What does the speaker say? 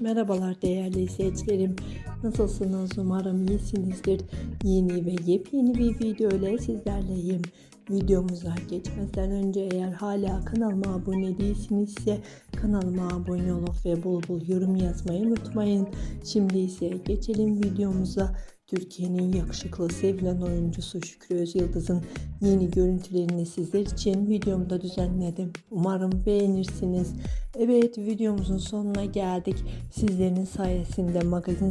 Merhabalar değerli izleyicilerim. Nasılsınız? Umarım iyisinizdir. Yeni ve yepyeni bir video ile sizlerleyim. Videomuza geçmeden önce eğer hala kanalıma abone değilsinizse kanalıma abone olup ve bol bol yorum yazmayı unutmayın. Şimdi ise geçelim videomuza. Türkiye'nin yakışıklı sevilen oyuncusu Şükrü Özyıldız'ın yeni görüntülerini sizler için videomda düzenledim. Umarım beğenirsiniz. Evet videomuzun sonuna geldik. Sizlerin sayesinde magazin